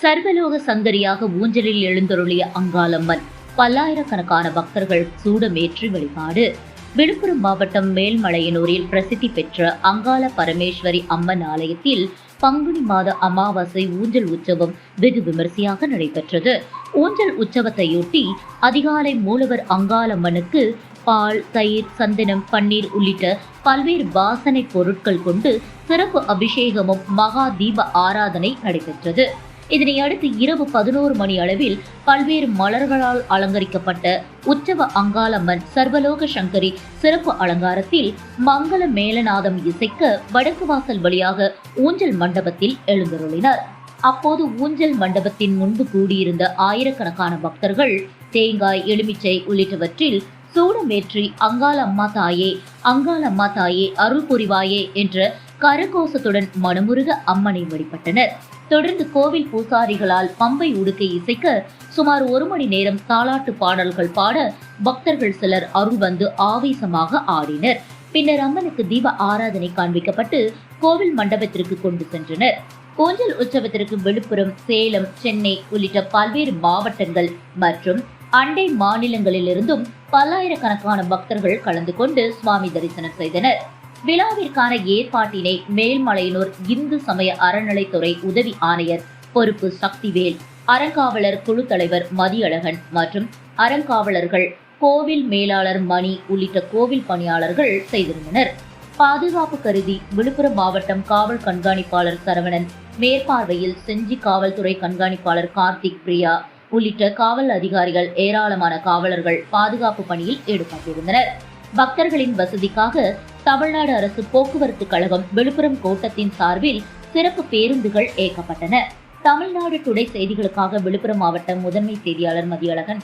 சர்வலோக சங்கரியாக ஊஞ்சலில் எழுந்தருளிய அங்காளம்மன் பல்லாயிரக்கணக்கான பக்தர்கள் சூடமேற்றி வழிபாடு. விழுப்புரம் மாவட்டம் மேல்மலையனூரில் பிரசித்தி பெற்ற அங்காள பரமேஸ்வரி அம்மன் ஆலயத்தில் பங்குனி மாத அமாவாசை ஊஞ்சல் உற்சவம் வெகு விமரிசையாக நடைபெற்றது. ஊஞ்சல் உற்சவத்தையொட்டி அதிகாலை மூலவர் அங்காளம்மனுக்கு பால் தயிர் சந்தனம் பன்னீர் உள்ளிட்ட பல்வேறு வாசனை பொருட்கள் கொண்டு சிறப்பு அபிஷேகமும் மகா தீப ஆராதனை நடைபெற்றது. இதனையடுத்து இரவு பதினோரு மணி அளவில் பல்வேறு மலர்களால் அலங்கரிக்கப்பட்ட உற்சவ அங்காளம்மன் சர்வலோக சங்கரி சிறப்பு அலங்காரத்தில் மங்கள மேலநாதம் இசைக்க வடக்கு வாசல் வழியாக ஊஞ்சல் மண்டபத்தில் எழுந்தருளினர். அப்போது ஊஞ்சல் மண்டபத்தின் முன்பு கூடியிருந்த ஆயிரக்கணக்கான பக்தர்கள் தேங்காய் எலுமிச்சை உள்ளிட்டவற்றில் சூடமேற்றி அங்காள அம்மா தாயே அங்காள அம்மா தாயே அருள் புரிவாயே என்ற கரகோசத்துடன் மனமுருக அம்மனை வழிபட்டனர். தொடர்ந்து கோவில் பூசாரிகளால் பம்பை உடுக்கை இசைக்க சுமார் ஒரு மணி நேரம் தாலாட்டு பாடல்கள் பாட பக்தர்கள் சிலர் அருள் வந்து ஆவேசமாக ஆடினர். பின்னர் அம்மனுக்கு தீப ஆராதனை காண்பிக்கப்பட்டு கோவில் மண்டபத்திற்கு கொண்டு சென்றனர். ஊஞ்சல் உற்சவத்திற்கு விழுப்புரம் சேலம் சென்னை உள்ளிட்ட பல்வேறு மாவட்டங்கள் மற்றும் அண்டை மாநிலங்களிலிருந்தும் பல்லாயிரக்கணக்கான பக்தர்கள் கலந்து கொண்டு சுவாமி தரிசனம் செய்தனர். விழாவிற்கான ஏற்பாட்டினை மேல்மலையனூர் இந்து சமய அறநிலைத்துறை உதவி ஆணையர் பொறுப்பு சக்திவேல் அறங்காவலர் குழு தலைவர் மதியழகன் மற்றும் அறங்காவலர்கள் கோவில் மேலாளர் மணி உள்ளிட்ட கோவில் பணியாளர்கள் செய்திருந்தனர். பாதுகாப்பு கருதி விழுப்புரம் மாவட்டம் காவல் கண்காணிப்பாளர் சரவணன் மேற்பார்வையில் செஞ்சி காவல்துறை கண்காணிப்பாளர் கார்த்திக் பிரியா உள்ளிட்ட காவல் அதிகாரிகள் ஏராளமான காவலர்கள் பாதுகாப்பு பணியில் ஈடுபட்டிருந்தனர். பக்தர்களின் வசதிக்காக தமிழ்நாடு அரசு போக்குவரத்து கழகம் விழுப்புரம் கோட்டத்தின் சார்பில் சிறப்பு பேருந்துகள் இயக்கப்பட்டன. தமிழ்நாடு டுடே செய்திகளுக்காக விழுப்புரம் மாவட்ட முதன்மை செய்தியாளர் மதியழகன்.